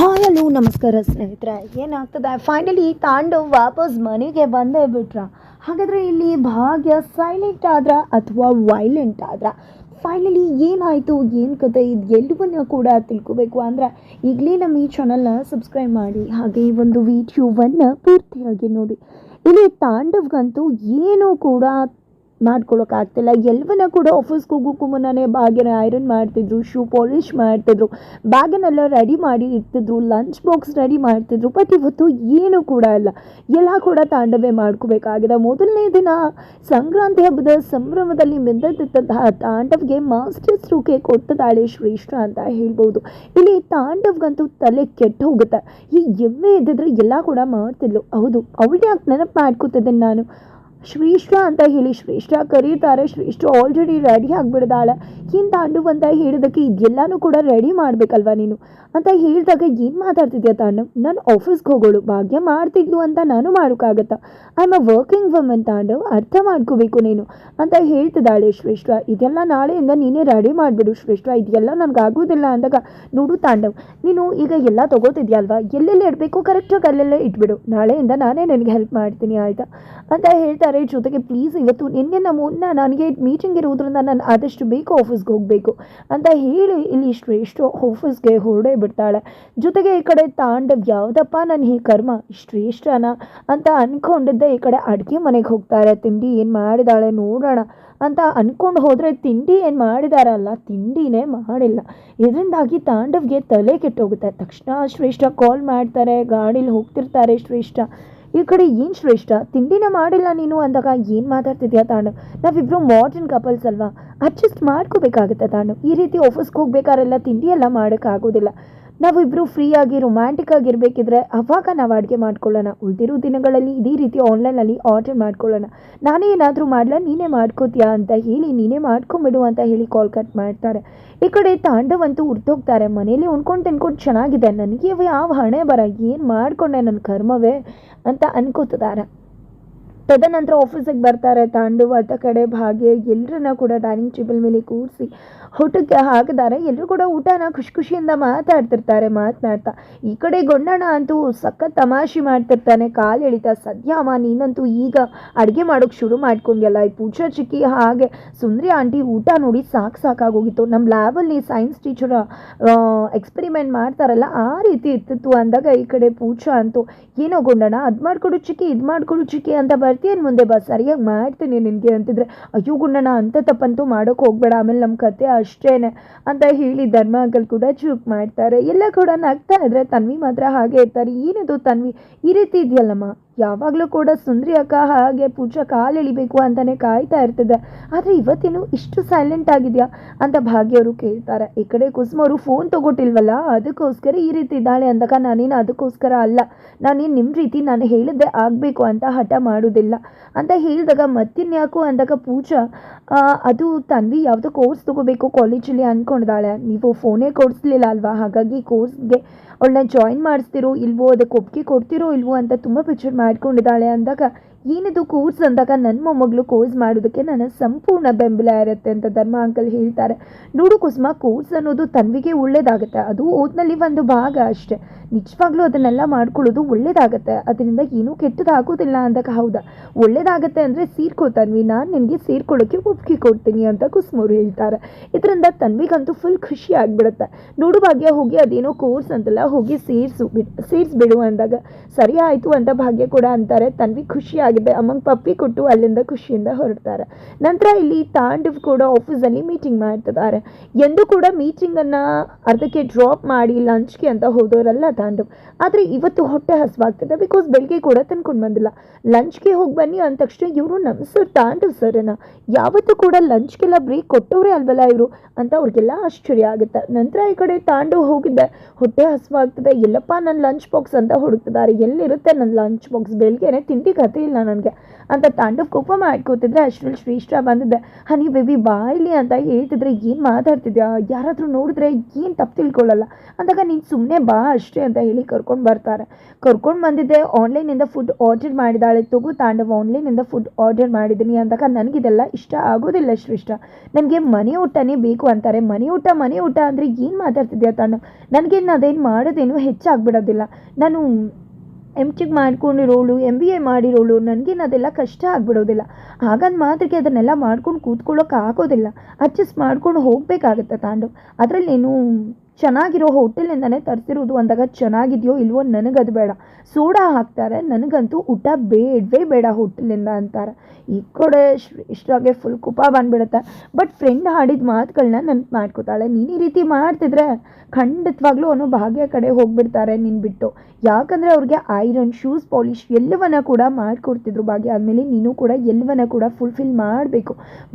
Hi, hello, ನಮಸ್ಕಾರ ಸ್ನೇಹಿತರೆ. ಏನಾಗ್ತದೆ? ಫೈನಲಿ ತಾಂಡವ್ ವಾಪಸ್ ಮನೆಗೆ ಬಂದೇ ಬಿಟ್ರ. ಹಾಗಾದರೆ ಇಲ್ಲಿ ಭಾಗ್ಯ ಸೈಲೆಂಟ್ ಆದ್ರ ಅಥವಾ ವೈಲೆಂಟ್ ಆದ್ರ? ಫೈನಲಿ ಏನಾಯಿತು? ಏನು ಕತೆ? ಇದು ಎಲ್ಲವನ್ನ ಕೂಡ ತಿಳ್ಕೊಬೇಕು ಅಂದ್ರೆ ಈಗಲೇ ನಮ್ಮ ಈ ಚಾನಲ್ನ ಸಬ್ಸ್ಕ್ರೈಬ್ ಮಾಡಿ. ಹಾಗೆ ಈ ಒಂದು ವಿಡಿಯೋವನ್ನು ಪೂರ್ತಿಯಾಗಿ ನೋಡಿ. ಇಲ್ಲಿ ತಾಂಡವ್ಗಂತೂ ಏನೂ ಕೂಡ ಮಾಡ್ಕೊಳಕ್ಕಾಗ್ತಿಲ್ಲ. ಎಲ್ಲವನ್ನ ಕೂಡ ಆಫೀಸ್ಗೆ ಹೋಗೋಕ್ಕೂ ಮುನ್ನನೇ ಬಾಗಿನ ಐರನ್ ಮಾಡ್ತಿದ್ರು ಶೂ ಪಾಲಿಷ್ ಮಾಡ್ತಿದ್ರು ಬ್ಯಾಗನ್ನೆಲ್ಲ ರೆಡಿ ಮಾಡಿ ಇಡ್ತಿದ್ರು ಲಂಚ್ ಬಾಕ್ಸ್ ರೆಡಿ ಮಾಡ್ತಿದ್ರು ಬಟ್ ಇವತ್ತು ಏನೂ ಕೂಡ ಇಲ್ಲ ಎಲ್ಲ ಕೂಡ ತಾಂಡವೇ ಮಾಡ್ಕೋಬೇಕಾಗಿದೆ. ಮೊದಲನೇ ದಿನ ಸಂಕ್ರಾಂತಿ ಹಬ್ಬದ ಸಂಭ್ರಮದಲ್ಲಿ ಮಿಂದೆದ್ದಂತಹ ತಾಂಡವ್ಗೆ ಮಾಸ್ಟರ್ ಸ್ಟ್ರೋಕೆ ಕೊಟ್ಟದಾಳೆ ಶ್ರೇಷ್ಠ ಅಂತ ಹೇಳ್ಬೋದು. ಇಲ್ಲಿ ತಾಂಡವ್ಗಂತೂ ತಲೆ ಕೆಟ್ಟು ಹೋಗುತ್ತೆ. ಈ ಎಮ್ಮೆ ಇದ್ದಿದ್ರೆ ಎಲ್ಲ ಕೂಡ ಮಾಡ್ತಿದ್ಲು. ಹೌದು ಅವಳೇ ಯಾಕೆ ನೆನಪು ಮಾಡ್ಕೋತಿದ್ದೀನಿ ನಾನು. ಶ್ರೇಷ್ಠ ಅಂತ ಹೇಳಿ, ಶ್ರೇಷ್ಠ ಕರೀತಾರೆ, ಶ್ರೇಷ್ಠ ಆಲ್ರೆಡಿ ರೆಡಿ ಆಗಿಬಿಡ್ದಾಳೆ. ಏನು ತಾಂಡು ಅಂತ ಹೇಳಿದಕ್ಕೆ ಇದೆಲ್ಲನೂ ಕೂಡ ರೆಡಿ ಮಾಡಬೇಕಲ್ವ ನೀನು? ಅಂತ ಹೇಳಿದಾಗ ಏನು ಮಾತಾಡ್ತಿದ್ಯಾ ತಾಂಡು? ನಾನು ಆಫೀಸ್ಗೆ ಹೋಗೋಳು, ಭಾಗ್ಯ ಮಾಡ್ತಿದ್ಲು ಅಂತ ನಾನು ಮಾಡೋಕ್ಕಾಗತ್ತಾ? I am a working woman ತಾಂಡು, ಅರ್ಥ ಮಾಡ್ಕೋಬೇಕು ನೀನು. ಅಂತ ಹೇಳ್ತಿದ್ದಾಳೆ ಶ್ರೇಷ್ಠ, ಇದೆಲ್ಲ ನಾಳೆಯಿಂದ ನೀನೇ ರೆಡಿ ಮಾಡಿಬಿಡು ಶ್ರೇಷ್ಠ, ಇದೆಲ್ಲ ನನಗೆ ಆಗೋದಿಲ್ಲ ಅಂದಾಗ, ನೋಡು ತಾಂಡವ್ ನೀನು ಈಗ ಎಲ್ಲ ತಗೋತಿದ್ಯಲ್ವಾ? ಎಲ್ಲೆಲ್ಲಿ ಇಡಬೇಕು? ಕರೆಕ್ಟಾಗಿ ಅಲ್ಲೆಲ್ಲ ಇಟ್ಬಿಡು. ನಾಳೆಯಿಂದ ನಾನೇ ನಿನಗೆ ಹೆಲ್ಪ್ ಮಾಡ್ತೀನಿ, ಆಯಿತಾ? ಅಂತ ಹೇಳ್ತಾರೆ ಜೊತೆಗೆ ಪ್ಲೀಸ್ ಇವತ್ತು ನಿನ್ನೆ ಮುನ್ನ ನನಗೆ ಮೀಟಿಂಗ್ ಇರೋದ್ರಿಂದ ನಾನು ಆದಷ್ಟು ಬೇಗ ಆಫೀಸ್ಗೆ ಹೋಗಬೇಕು ಅಂತ ಹೇಳಿ ಇಲ್ಲಿ ಶ್ರೇಷ್ಠ ಆಫೀಸ್ಗೆ ಹೊರಡೇ ಬಿಡ್ತಾಳೆ. ಜೊತೆಗೆ ಈ ಕಡೆ ತಾಂಡವ್ ಯಾವುದಪ್ಪ ನನ್ನ ಈ ಕರ್ಮ? ಶ್ರೇಷ್ಠನ ಅಂತ ಅಂದ್ಕೊಂಡಿದ್ದೆ ಈ ಕಡೆ ಅಡುಗೆ ಮನೆಗೆ ಹೋಗ್ತಾರೆ. ತಿಂಡಿ ಏನು ಮಾಡಿದಾಳೆ ನೋಡೋಣ ಅಂತ ಅಂದ್ಕೊಂಡು ಹೋದರೆ ತಿಂಡಿ ಏನು ಮಾಡಿದಾರಲ್ಲ ತಿಂಡಿನೇ ಮಾಡಿಲ್ಲ. ಇದರಿಂದಾಗಿ ತಾಂಡವ್ಗೆ ತಲೆ ಕೆಟ್ಟೋಗುತ್ತೆ. ತಕ್ಷಣ ಶ್ರೇಷ್ಠ ಕಾಲ್ ಮಾಡ್ತಾರೆ, ಗಾಡೀಲಿ ಹೋಗ್ತಿರ್ತಾರೆ ಶ್ರೇಷ್ಠ. ಈ ಕಡೆ ಏನು ಶ್ರೇಷ್ಠ? ತಿಂಡಿನ ಮಾಡಿಲ್ಲ ನೀನು ಅಂದಾಗ ಏನು ಮಾತಾಡ್ತಿದ್ಯಾ ತಾನು? ನಾವಿಬ್ರು ಮಾಡರ್ನ್ ಕಪಲ್ಸ್ ಅಲ್ವಾ? ಅಡ್ಜಸ್ಟ್ ಮಾಡ್ಕೋಬೇಕಾಗುತ್ತೆ ತಾನು. ಈ ರೀತಿ ಆಫೀಸ್ಗೆ ಹೋಗ್ಬೇಕಾರೆಲ್ಲ ತಿಂಡಿ ಎಲ್ಲ ಮಾಡೋಕ್ಕಾಗೋದಿಲ್ಲ. ನಾವಿಬ್ಬರು ಫ್ರೀಯಾಗಿ ರೊಮ್ಯಾಂಟಿಕ್ ಆಗಿರಬೇಕಿದ್ರೆ ಅವಾಗ ನಾವು ಅಡುಗೆ ಮಾಡ್ಕೊಳ್ಳೋಣ. ಉಳಿದಿರೋ ದಿನಗಳಲ್ಲಿ ಇದೇ ರೀತಿ ಆನ್ಲೈನಲ್ಲಿ ಆರ್ಡರ್ ಮಾಡ್ಕೊಳ್ಳೋಣ. ನಾನೇ ಏನಾದರೂ ಮಾಡಲ? ನೀನೇ ಮಾಡ್ಕೋತೀಯಾ ಅಂತ ಹೇಳಿ ನೀನೇ ಮಾಡ್ಕೊಂಬಿಡು ಅಂತ ಹೇಳಿ ಕಾಲ್ ಕಟ್ ಮಾಡ್ತಾರೆ. ಈ ಕಡೆ ತಾಂಡವಂತೂ ಉರ್ತೋಗ್ತಾರೆ ಮನೇಲಿ ಉಣ್ಕೊಂಡು ತಿನ್ಕೊಂಡು ಚೆನ್ನಾಗಿದೆ. ನನಗೆ ಯಾವ ಹಣೆ ಬರ? ಏನು ಮಾಡ್ಕೊಂಡೆ ನನ್ನ ಕರ್ಮವೇ? ಅಂತ ಅನ್ಕೋತಿದ್ದಾರೆ. ತದನಂತರ ಆಫೀಸಿಗೆ ಬರ್ತಾರೆ ತಾಂಡುವ ಅತ್ತ ಕಡೆ ಭಾಗ್ಯ ಎಲ್ಲರನ್ನ ಕೂಡ ಡೈನಿಂಗ್ ಟೇಬಲ್ ಮೇಲೆ ಕೂರಿಸಿ ಊಟಕ್ಕೆ ಹಾಕಿದ್ದಾರೆ. ಎಲ್ಲರೂ ಕೂಡ ಊಟನ ಖುಷಿ ಖುಷಿಯಿಂದ ಮಾತಾಡ್ತಿರ್ತಾರೆ, ಮಾತನಾಡ್ತಾ. ಈ ಕಡೆ ಗೊಂಡಣ್ಣ ಅಂತೂ ಸಖತ್ ತಮಾಷೆ ಮಾಡ್ತಿರ್ತಾನೆ. ಕಾಲು ಎಳಿತಾ ಸದ್ಯ ಅಮ್ಮ ನೀನಂತೂ ಈಗ ಅಡುಗೆ ಮಾಡೋಕ್ಕೆ ಶುರು ಮಾಡ್ಕೊಂಡ್ಯಲ್ಲ. ಈ ಪೂಜಾ ಚಿಕ್ಕಿ ಹಾಗೆ ಸುಂದ್ರಿ ಆಂಟಿ ಊಟ ನೋಡಿ ಸಾಕು ಸಾಕಾಗೋಗಿತ್ತು. ನಮ್ಮ ಲ್ಯಾಬಲ್ಲಿ ಸೈನ್ಸ್ ಟೀಚರ್ ಎಕ್ಸ್ಪೆರಿಮೆಂಟ್ ಮಾಡ್ತಾರಲ್ಲ, ಆ ರೀತಿ ಇರ್ತಿತ್ತು. ಅಂದಾಗ ಈ ಕಡೆ ಪೂಜಾ ಅಂತೂ, ಏನೋ ಗೊಂಡಣ್ಣ ಅದು ಮಾಡ್ಕೊಡು ಚಿಕ್ಕಿ, ಇದು ಮಾಡ್ಕೊಡು ಚಿಕ್ಕಿ ಅಂತ ಬರ್ತೀಯನ್ ಮುಂದೆ ಬಾ, ಸರಿಯಾಗಿ ಮಾಡ್ತೀನಿ ನಿನಗೆ ಅಂತಿದ್ರೆ, ಅಯ್ಯೋ ಗುಂಡಣ್ಣ ಅಂತ ತಪ್ಪಂತೂ ಮಾಡೋಕೆ ಹೋಗ್ಬೇಡ, ಆಮೇಲೆ ನಮ್ಮ ಕತೆ ಅಷ್ಟೇನೆ, ಅಂತ ಹೇಳಿ ಧರ್ಮ ಅಂಕಲ್ ಕೂಡ ಚೂಕ್ ಮಾಡ್ತಾರೆ. ಎಲ್ಲ ಕೂಡ ನಗ್ತಾ ಇದ್ರೆ ತನ್ವಿ ಮಾತ್ರ ಹಾಗೆ ಇರ್ತಾರೆ. ಏನಿದು ತನ್ವಿ? ಈ ರೀತಿ ಇದೆಯಲ್ಲಮ್ಮ? ಯಾವಾಗಲೂ ಕೂಡ ಸುಂದ್ರಿ ಅಕ್ಕ ಹಾಗೆ ಪೂಜಾ ಕಾಲು ಎಳಿಬೇಕು ಅಂತಲೇ ಕಾಯ್ತಾ ಇರ್ತದೆ ಆದರೆ ಇವತ್ತೇನು ಇಷ್ಟು ಸೈಲೆಂಟ್ ಆಗಿದೆಯಾ ಅಂತ ಭಾಗ್ಯವರು ಕೇಳ್ತಾರೆ. ಈ ಕಡೆ ಕುಸುಮವರು ಫೋನ್ ತಗೊಟ್ಟಿಲ್ವಲ್ಲ? ಅದಕ್ಕೋಸ್ಕರ ಈ ರೀತಿ ಇದ್ದಾಳೆ ಅಂದಾಗ ನಾನೇನು ಅದಕ್ಕೋಸ್ಕರ ಅಲ್ಲ. ನಾನೇನು ನಿಮ್ಮ ರೀತಿ ನಾನು ಹೇಳಿದ್ದೆ ಆಗಬೇಕು ಅಂತ ಹಠ ಮಾಡೋದಿಲ್ಲ ಅಂತ ಹೇಳಿದಾಗ ಮತ್ತಿನ್ಯಾಕು ಅಂದಾಗ ಪೂಜಾ ಅದು ತನ್ವಿ ಯಾವುದೋ ಕೋರ್ಸ್ ತಗೋಬೇಕು ಕಾಲೇಜಲ್ಲಿ ಅಂದ್ಕೊಂಡಿದ್ದಾಳೆ ನೀವು ಫೋನೇ ಕೊಡಿಸ್ಲಿಲ್ಲ ಅಲ್ವಾ? ಹಾಗಾಗಿ ಕೋರ್ಸ್ಗೆ ಅವಳನ್ನ ಜಾಯಿನ್ ಮಾಡಿಸ್ತಿರೋ ಇಲ್ವೋ ಅದಕ್ಕೆ ಒಪ್ಪಿಗೆ ಕೊಡ್ತಿರೋ ಇಲ್ವೋ ಅಂತ ತುಂಬ ಪಿಕ್ಚರ್ ಮಾಡ್ಕೊಂಡಿದ್ದಾಳೆ ಅಂದಾಗ ಏನಿದು ಕೋರ್ಸ್ ಅಂದಾಗ ನನ್ನ ಮೊಮ್ಮಗಳು ಕೋರ್ಸ್ ಮಾಡೋದಕ್ಕೆ ನನ್ನ ಸಂಪೂರ್ಣ ಬೆಂಬಲ ಇರುತ್ತೆ ಅಂತ ಧರ್ಮ ಅಂಕಲ್ ಹೇಳ್ತಾರೆ. ನೋಡು ಕುಸುಮ ಕೋರ್ಸ್ ಅನ್ನೋದು ತನ್ವಿಗೆ ಒಳ್ಳೇದಾಗುತ್ತೆ. ಅದು ಓದ್ನಲ್ಲಿ ಒಂದು ಭಾಗ ಅಷ್ಟೇ. ನಿಜವಾಗ್ಲೂ ಅದನ್ನೆಲ್ಲ ಮಾಡ್ಕೊಳ್ಳೋದು ಒಳ್ಳೇದಾಗುತ್ತೆ. ಅದರಿಂದ ಏನೂ ಕೆಟ್ಟದಾಗೋದಿಲ್ಲ ಅಂದಾಗ ಹೌದಾ? ಒಳ್ಳೇದಾಗತ್ತೆ ಅಂದರೆ ಸೇರ್ಕೋ ತನ್ವಿ, ನಾನು ನಿನಗೆ ಸೇರ್ಕೊಳ್ಳೋಕ್ಕೆ ಒಪ್ಪಿಗೆ ಕೊಡ್ತೀನಿ ಅಂತ ಕುಸುಮವ್ರು ಹೇಳ್ತಾರೆ. ಇದರಿಂದ ತನ್ವಿಗಂತೂ ಫುಲ್ ಖುಷಿ ಆಗಿಬಿಡುತ್ತೆ. ನೋಡು ಭಾಗ್ಯ, ಹೋಗಿ ಅದೇನೋ ಕೋರ್ಸ್ ಅಂತಲ್ಲ, ಹೋಗಿ ಸೇರಿಸು, ಬಿಡು, ಸೇರಿಸ್ಬಿಡು ಅಂದಾಗ. ಸರಿ ಆಯಿತು ಅಂತ ಭಾಗ್ಯ ಕೂಡ ಅಂತಾರೆ. ತನ್ವಿ ಖುಷಿಯಾಗಿದೆ ಅಮ್ಮಂಗೆ ಪಪ್ಪಿ ಕೊಟ್ಟು ಅಲ್ಲಿಂದ ಖುಷಿಯಿಂದ ಹೊರಡ್ತಾರೆ. ನಂತರ ಇಲ್ಲಿ ತಾಂಡವ್ ಕೂಡ ಆಫೀಸಲ್ಲಿ ಮೀಟಿಂಗ್ ಮಾಡ್ತಿದ್ದಾರೆ. ಎಂದು ಕೂಡ ಮೀಟಿಂಗನ್ನು ಅರ್ಧಕ್ಕೆ ಡ್ರಾಪ್ ಮಾಡಿ ಲಂಚ್ಗೆ ಅಂತ ಹೋದವರಲ್ಲ ತಾಂಡವ್. ಆದರೆ ಇವತ್ತು ಹೊಟ್ಟೆ ಹಸುವಾಗ್ತದೆ ಬಿಕಾಸ್ ಬೆಳಿಗ್ಗೆ ಕೂಡ ತಂದ್ಕೊಂಡು ಬಂದಿಲ್ಲ. ಲಂಚ್ಗೆ ಹೋಗಿ ಬನ್ನಿ ಅಂದ ತಕ್ಷಣ ಇವರು ನಮ್ಮ ಸರ್ ತಾಂಡವ್ ಸರ್ನ ಯಾವತ್ತೂ ಕೂಡ ಲಂಚ್ಗೆಲ್ಲ ಬ್ರೇಕ್ ಕೊಟ್ಟವರೇ ಅಲ್ವಲ್ಲ ಇವರು ಅಂತ ಅವ್ರಿಗೆಲ್ಲ ಆಶ್ಚರ್ಯ ಆಗುತ್ತೆ. ನಂತರ ಈ ಕಡೆ ತಾಂಡವ್ ಹೋಗಿದ್ದೆ ಹೊಟ್ಟೆ ಹಸುವಾಗ್ತದೆ. ಎಲ್ಲಪ್ಪ ನನ್ನ ಲಂಚ್ ಬಾಕ್ಸ್ ಅಂತ ಹುಡುಕ್ತಿದ್ದಾರೆ. ಎಲ್ಲಿರುತ್ತೆ ನನ್ನ ಲಂಚ್ ಬಾಕ್ಸ್ ಬೆಳಗ್ಗೆನೆ ತಿಂಡಿ ಕತೆ ಇಲ್ಲ ನನಗೆ ಅಂತ ತಾಂಡವ್ ಕೋಪ ಮಾಡ್ಕೋತಿದ್ರೆ ಅಷ್ಟರಲ್ಲಿ ಶ್ರೇಷ್ಠ ಬಂದಿದ್ದೆ. ಹನಿ ಬೇಬಿ ಬಾಯ್ಲಿ ಅಂತ ಹೇಳ್ತಿದ್ರೆ ಏನು ಮಾತಾಡ್ತಿದ್ಯಾ? ಯಾರಾದರೂ ನೋಡಿದ್ರೆ ಏನು ತಪ್ಪು ತಿಳ್ಕೊಳ್ಳಲ್ಲ? ಅಂದಾಗ, ನೀನು ಸುಮ್ಮನೆ ಬಾ ಅಷ್ಟೇ ಅಂತ ಹೇಳಿ ಕರ್ಕೊಂಡು ಬರ್ತಾರೆ. ಕರ್ಕೊಂಡು ಬಂದಿದ್ದೆ, ಆನ್ಲೈನಿಂದ ಫುಡ್ ಆರ್ಡರ್ ಮಾಡಿದಾಳೆ. ತಗೋ ತಾಂಡವ್ ಆನ್ಲೈನಿಂದ ಫುಡ್ ಆರ್ಡರ್ ಮಾಡಿದ್ದೀನಿ. ಅಂದಾಗ, ನನಗಿದೆಲ್ಲ ಇಷ್ಟ ಆಗೋದಿಲ್ಲ ಶ್ರೇಷ್ಠ. ನನಗೆ ಮನೆ ಊಟನೇ ಬೇಕು ಅಂತಾರೆ. ಮನೆ ಊಟ ಮನೆ ಊಟ ಅಂದರೆ ಏನು ಮಾತಾಡ್ತಿದ್ಯಾ ತಾಂಡವ್ ನನಗೇನು ಅದೇನು ಮಾಡೋದೇನು ಹೆಚ್ಚಾಗ್ಬಿಡೋದಿಲ್ಲ. ನಾನು ಎಂ ಚಿಗ್ ಮಾಡ್ಕೊಂಡಿರೋಳು ಎಂ ಬಿ ಎ ಮಾಡಿರೋಳು ನನಗೇನು ಅದೆಲ್ಲ ಕಷ್ಟ ಆಗಿಬಿಡೋದಿಲ್ಲ. ಹಾಗಂದು ಮಾತ್ರಕ್ಕೆ ಅದನ್ನೆಲ್ಲ ಮಾಡ್ಕೊಂಡು ಕೂತ್ಕೊಳ್ಳೋಕೆ ಆಗೋದಿಲ್ಲ. ಅಡ್ಜಸ್ಟ್ ಮಾಡ್ಕೊಂಡು ಹೋಗಬೇಕಾಗತ್ತೆ ಅದರಲ್ಲಿ ನೀನು ಚೆನ್ನಾಗಿರೋ ಹೋಟೆಲಿಂದನೇ ತರಿಸಿರೋದು ಅಂದಾಗ ಚೆನ್ನಾಗಿದೆಯೋ ಇಲ್ವೋ ನನಗದು ಬೇಡ. ಸೋಡಾ ಹಾಕ್ತಾರೆ, ನನಗಂತೂ ಊಟ ಬೇಡವೇ ಬೇಡ ಹೋಟೆಲಿಂದ ಅಂತಾರೆ. ಈ ಕಡೆ ಇಷ್ಟಾಗೆ ಫುಲ್ ಕುಪ ಬಂದ್ಬಿಡುತ್ತೆ. ಬಟ್ ಫ್ರೆಂಡ್ ಹಾಡಿದ ಮಾತುಗಳನ್ನ ನೆನ್ಪು ಮಾಡ್ಕೊತಾಳೆ. ನೀನು ಈ ರೀತಿ ಮಾಡ್ತಿದ್ರೆ ಖಂಡಿತವಾಗ್ಲೂ ಅವನು ಭಾಗ್ಯ ಕಡೆ ಹೋಗಿಬಿಡ್ತಾರೆ ನೀನು ಬಿಟ್ಟು. ಯಾಕಂದರೆ ಅವ್ರಿಗೆ ಐರನ್ ಶೂಸ್ ಪಾಲಿಶ್ ಎಲ್ಲವನ್ನ ಕೂಡ ಮಾಡಿಕೊಡ್ತಿದ್ರು ಭಾಗ್ಯ. ಆದಮೇಲೆ ನೀನು ಕೂಡ ಎಲ್ಲವನ್ನ ಕೂಡ ಫುಲ್ಫಿಲ್ ಮಾಡಬೇಕು.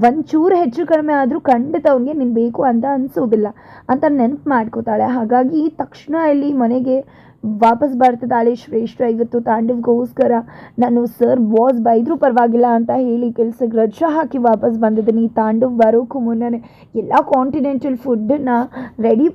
ಒಂಚೂರು ಹೆಚ್ಚು ಕಡಿಮೆ ಆದರೂ ಖಂಡಿತ ಅವ್ನಿಗೆ ನೀನು ಬೇಕು ಅಂತ ಅನಿಸೋದಿಲ್ಲ. ಅಂತ ನೆನಪು ಮಾಡ್ಕೋತಾಳೆ ಹಾಗಾಗಿ ತಕ್ಷಣ ಇಲ್ಲಿ ಮನೆಗೆ ವಾಪಸ್ ಬರ್ತಿದ್ದಾಳೆ ಶ್ರೇಷ್ಠ. ಇವತ್ತು ತಾಂಡವ್ಗೋಸ್ಕರ ನಾನು ಸರ್, ಬಾಸ್ ಬೈದರೂ ಪರವಾಗಿಲ್ಲ ಅಂತ ಹೇಳಿ ಕೆಲ್ಸಕ್ಕೆ ರಜಾ ಹಾಕಿ ವಾಪಸ್ ಬಂದಿದ್ದೀನಿ. ತಾಂಡವ್ ಬರೋಕ್ಕೂ ಮುನ್ನನೇ ಎಲ್ಲ ಕಾಂಟಿನೆಂಟಲ್ ಫುಡ್ಡನ್ನ ರೆಡಿ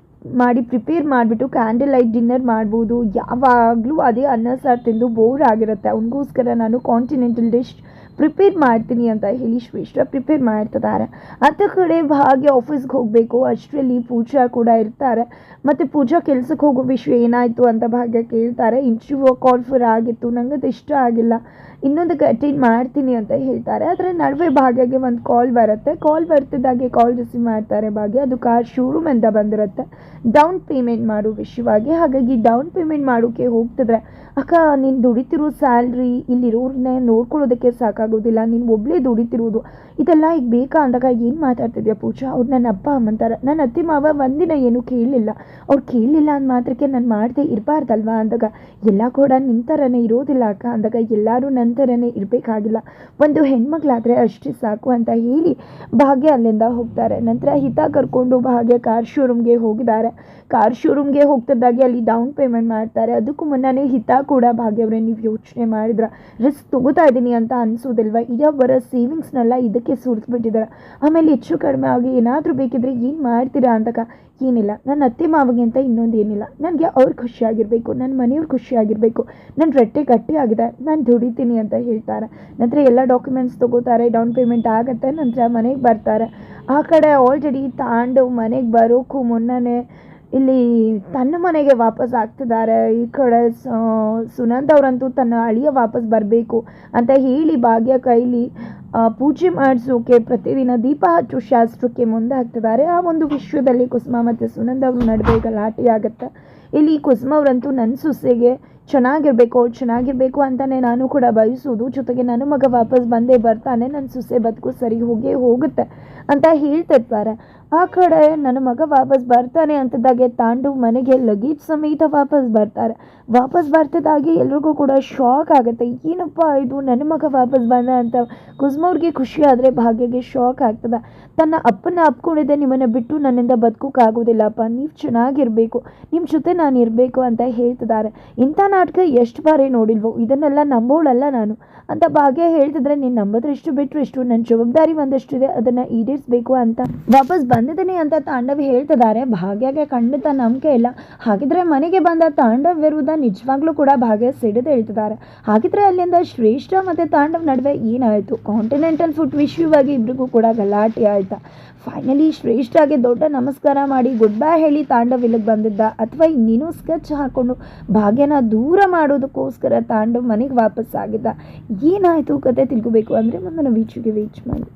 ಮಾಡಿ ಪ್ರಿಪೇರ್ ಮಾಡಿಬಿಟ್ಟು ಕ್ಯಾಂಡಲ್ ಲೈಟ್ ಡಿನ್ನರ್ ಮಾಡ್ಬೋದು. ಯಾವಾಗಲೂ ಅದೇ ಅನ್ನ, ಸಾರು ತಿಂದು ಬೋರ್ ಆಗಿರುತ್ತೆ. ಅವನಿಗೋಸ್ಕರ ನಾನು ಕಾಂಟಿನೆಂಟಲ್ ಡಿಶ್ ಪ್ರಿಪೇರ್ ಮಾಡ್ತೀನಿ ಅಂತ ಹೇಳಿ ಶ್ರೇಷ್ಠ ಪ್ರಿಪೇರ್ ಮಾಡ್ತಿದ್ದಾರೆ. ಅತ್ತ ಕಡೆ ಭಾಗ್ಯ ಆಫೀಸ್ಗೆ ಹೋಗಬೇಕು. ಅಷ್ಟರಲ್ಲಿ ಪೂಜಾ ಕೂಡ ಇರ್ತಾರೆ. ಮತ್ತು ಪೂಜಾ ಕೆಲ್ಸಕ್ಕೆ ಹೋಗೋ ವಿಷಯ ಏನಾಯಿತು ಅಂತ ಭಾಗ್ಯ ಕೇಳ್ತಾರೆ. ಇಂಟರ್ವ್ಯೂ ಕಾಲ್ ಫರ್ ಆಗಿತ್ತು. ನಂಗೆ ಅದು ಇಷ್ಟ ಆಗಿಲ್ಲ. ಇನ್ನೊಂದಕ್ಕೆ ಅಟೆಂಡ್ ಮಾಡ್ತೀನಿ ಅಂತ ಹೇಳ್ತಾರೆ. ಅದರ ನಡುವೆ ಭಾಗ್ಯಗೆ ಒಂದು ಕಾಲ್ ಬರುತ್ತೆ. ಕಾಲ್ ಬರ್ತಿದ್ದಾಗೆ ಕಾಲ್ ರಿಸೀವ್ ಮಾಡ್ತಾರೆ ಭಾಗ್ಯ. ಅದು ಕಾರ್ ಶೋರೂಮ್ ಅಂತ ಬಂದಿರುತ್ತೆ. ಡೌನ್ ಪೇಮೆಂಟ್ ಮಾಡೋ ವಿಷಯವಾಗಿ ಹಾಗಾಗಿ ಡೌನ್ ಪೇಮೆಂಟ್ ಮಾಡೋಕ್ಕೆ ಹೋಗ್ತಿದ್ರೆ, ಅಕ್ಕ, ನೀನು ದುಡಿತಿರೋ ಸ್ಯಾಲ್ರಿ ಇಲ್ಲಿರೋರನ್ನೇ ನೋಡ್ಕೊಳ್ಳೋದಕ್ಕೆ ಸಾಕಾಗೋದಿಲ್ಲ ನೀನು ಒಬ್ಬಳೇ ದುಡಿತಿರುವುದು ಇದೆಲ್ಲ ಈಗ ಬೇಕಾ ಅಂದಾಗ ಏನು ಮಾತಾಡ್ತಿದ್ಯಾ ಪೂಜಾ? ಅವ್ರು ನನ್ನ ಅಪ್ಪ ಅಮ್ಮಂತಾರೆ. ನನ್ನ ಅತ್ತೆ ಮಾವ ಒಂದಿನ ಏನು ಕೇಳಲಿಲ್ಲ ಅವ್ರು ಕೇಳಲಿಲ್ಲ ಅಂದ ಮಾತ್ರಕ್ಕೆ ನಾನು ಮಾಡದೆ ಇರಬಾರ್ದಲ್ವಾ ಅಂದಾಗ, ಎಲ್ಲ ಕೂಡ ನಿನ್ನ ಥರನೇ ಇರೋದಿಲ್ಲ ಅಕ್ಕ ಅಂದಾಗ ಎಲ್ಲರೂ ನನ್ನ ಥರನೇ ಇರಬೇಕಾಗಿಲ್ಲ. ಒಂದು ಹೆಣ್ಮಕ್ಳಾದರೆ ಅಷ್ಟೇ ಸಾಕು ಅಂತ ಹೇಳಿ ಭಾಗ್ಯ ಅಲ್ಲಿಂದ ಹೋಗ್ತಾರೆ. ನಂತರ ಹಿತ ಕರ್ಕೊಂಡು ಭಾಗ್ಯ ಕಾರ್ ಶೋರೂಮ್ಗೆ ಹೋಗಿದ್ದಾರೆ. ಕಾರ್ ಶೋರೂಮ್ಗೆ ಹೋಗ್ತಿದ್ದಾಗೆ ಅಲ್ಲಿ ಡೌನ್ ಪೇಮೆಂಟ್ ಮಾಡ್ತಾರೆ. ಅದಕ್ಕೂ ಮುನ್ನನೇ ಹಿತ ಕೂಡ ಭಾಗ್ಯವರೇ, ನೀವು ಯೋಚನೆ ಮಾಡಿದ್ರ ರಿಸ್ಕ್ ತಗೋತಾ ಇದ್ದೀನಿ ಅಂತ ಅನಿಸೋದಿಲ್ವಾ? ಈಗ ಬರೋ ಸೇವಿಂಗ್ಸ್ನೆಲ್ಲ ಇದಕ್ಕೆ ಸುರಿಸ್ಬಿಟ್ಟಿದ್ದಾರೆ ಆಮೇಲೆ ಹೆಚ್ಚು ಕಡಿಮೆ ಆಗಿ ಏನಾದರೂ ಬೇಕಿದ್ರೆ ಏನು ಮಾಡ್ತೀರಾ ಅಂತಕ? ಏನಿಲ್ಲ. ನನ್ನ ಅತ್ತೆ ಮಾವಿಗೆ ಅಂತ ಇನ್ನೊಂದು ಏನಿಲ್ಲ. ನನಗೆ ಅವ್ರು ಖುಷಿಯಾಗಿರಬೇಕು ನನ್ನ ಮನೆಯವ್ರು ಖುಷಿಯಾಗಿರಬೇಕು ನನ್ನ ರೊಟ್ಟೆ ಗಟ್ಟಿಯಾಗಿದೆ ನಾನು ದುಡಿತೀನಿ ಅಂತ ಹೇಳ್ತಾರೆ. ನಂತರ ಎಲ್ಲ ಡಾಕ್ಯುಮೆಂಟ್ಸ್ ತೊಗೋತಾರೆ ಡೌನ್ ಪೇಮೆಂಟ್ ಆಗುತ್ತೆ, ನಂತರ ಮನೆಗೆ ಬರ್ತಾರೆ. ಆ ಕಡೆ ಆಲ್ರೆಡಿ ತಾಂಡು ಮನೆಗೆ ಬರೋಕ್ಕೂ ಮುನ್ನನೇ ಇಲ್ಲಿ ತನ್ನ ಮನೆಗೆ ವಾಪಸ್ ಆಗ್ತಿದ್ದಾರೆ. ಈ ಕಡೆ ಸುನಂದ್ ಅವರಂತೂ ತನ್ನ ಅಳಿಯ ವಾಪಸ್ ಬರಬೇಕು ಅಂತ ಹೇಳಿ ಭಾಗ್ಯ ಕೈಲಿ ಪೂಜೆ ಮಾಡಿಸೋಕೆ ಪ್ರತಿದಿನ ದೀಪ ಹಚ್ಚು ಶಾಸ್ತ್ರಕ್ಕೆ ಮುಂದೆ ಹಾಕ್ತಿದ್ದಾರೆ ಆ ಒಂದು ವಿಶ್ವದಲ್ಲಿ ಕುಸುಮ ಮತ್ತು ಸುನಂದ್ ಅವರು ನಡುವೆ ಗಲಾಟೆ ಆಗುತ್ತೆ. ಇಲ್ಲಿ ಕುಸುಮ ಅವರಂತೂ ನನ್ನ ಸೊಸೆಗೆ ಚೆನ್ನಾಗಿರ್ಬೇಕು ಅವ್ರು ಚೆನ್ನಾಗಿರ್ಬೇಕು ಅಂತಲೇ ನಾನು ಕೂಡ ಬಯಸೋದು. ಜೊತೆಗೆ ನನ್ನ ಮಗ ವಾಪಸ್ ಬಂದೇ ಬರ್ತಾನೆ ನನ್ನ ಸೊಸೆ ಬದುಕು ಸರಿ ಹೋಗೇ ಹೋಗುತ್ತೆ ಅಂತ ಹೇಳ್ತಿರ್ತಾರೆ. ಆ ಕಡೆ ನನ್ನ ಮಗ ವಾಪಸ್ ಬರ್ತಾನೆ ಅಂತದಾಗೆ ತಾಂಡು ಮನೆಗೆ ಲಗೇಜ್ ಸಮೇತ ವಾಪಸ್ ಬರ್ತಾರೆ. ವಾಪಸ್ ಬರ್ತಿದ್ದಾಗೆ ಎಲ್ರಿಗೂ ಕೂಡ ಶಾಕ್ ಆಗುತ್ತೆ. ಏನಪ್ಪ ಇದು ನನ್ನ ಮಗ ವಾಪಸ್ ಬಂದ ಅಂತ ಕುಸ್ಮವ್ರಿಗೆ ಖುಷಿ ಆದರೆ ಭಾಗ್ಯಗೆ ಶಾಕ್ ಆಗ್ತದೆ. ತನ್ನ ಅಪ್ಪನ ಅಪ್ಕೊಂಡಿದ್ದೆ, ನಿಮ್ಮನ್ನು ಬಿಟ್ಟು ನನ್ನಿಂದ ಬದುಕೋಕ್ಕಾಗೋದಿಲ್ಲಪ್ಪ ನೀವು ಚೆನ್ನಾಗಿರಬೇಕು. ನಿಮ್ಮ ಜೊತೆ ನಾನು ಇರಬೇಕು ಅಂತ ಹೇಳ್ತಿದ್ದಾರೆ. ಇಂಥ ನಾಟಕ ಎಷ್ಟು ಬಾರಿ ನೋಡಿಲ್ವೋ? ಇದನ್ನೆಲ್ಲ ನಂಬೋಳಲ್ಲ ನಾನು. ಅಂತ ಭಾಗ್ಯ ಹೇಳ್ತಿದ್ರೆ, ನೀನು ನಂಬಿದ್ರೆ ಇಷ್ಟು ಬಿಟ್ಟರು ಇಷ್ಟು ನನ್ನ ಜವಾಬ್ದಾರಿ ಒಂದಷ್ಟಿದೆ, ಅದನ್ನು ಈಡೇರಿಸಬೇಕು ಅಂತ ವಾಪಸ್ ಬಂದಿದ್ದೀನಿ ಅಂತ ತಾಂಡವ್ ಹೇಳ್ತಿದ್ದಾರೆ. ಭಾಗ್ಯಗೆ ಖಂಡಿತ ನಂಬಿಕೆ ಇಲ್ಲ. ಹಾಗಿದ್ರೆ ಮನೆಗೆ ಬಂದ ತಾಂಡವ್ ವಿರುದ್ಧ ನಿಜವಾಗ್ಲೂ ಕೂಡ ಭಾಗ್ಯ ಸಿಡಿದು ಹೇಳ್ತಿದ್ದಾರೆ ಹಾಗಿದ್ರೆ ಅಲ್ಲಿಂದ ಶ್ರೇಷ್ಠ ಮತ್ತು ತಾಂಡವ್ ನಡುವೆ ಏನಾಯಿತು? ಕಾಂಟಿನೆಂಟಲ್ ಫುಡ್ ವಿಶ್ವವಾಗಿ ಇಬ್ಬರಿಗೂ ಕೂಡ ಗಲಾಟೆ ಆಯ್ತಾ. ಫೈನಲಿ ಶ್ರೇಷ್ಠಗೆ ದೊಡ್ಡ ನಮಸ್ಕಾರ ಮಾಡಿ ಗುಡ್ ಬೈ ಹೇಳಿ ತಾಂಡವ್ ಇಲ್ಲಿಗೆ ಬಂದಿದ್ದ. ಅಥವಾ ಇನ್ನೇನು ಸ್ಕೆಚ್ ಹಾಕ್ಕೊಂಡು ಭಾಗ್ಯನ ದೂರ ಮಾಡೋದಕ್ಕೋಸ್ಕರ ತಾಂಡವ್ ಮನೆಗೆ ವಾಪಸ್ ಆಗಿದ್ದ ಏನಾಯಿತು? ಕತೆ ತಿಳ್ಕೋಬೇಕು ಅಂದರೆ ಮುಂದಿನ ವೀಚಿಗೆ ವೇಚ್ ಮಾಡಿ.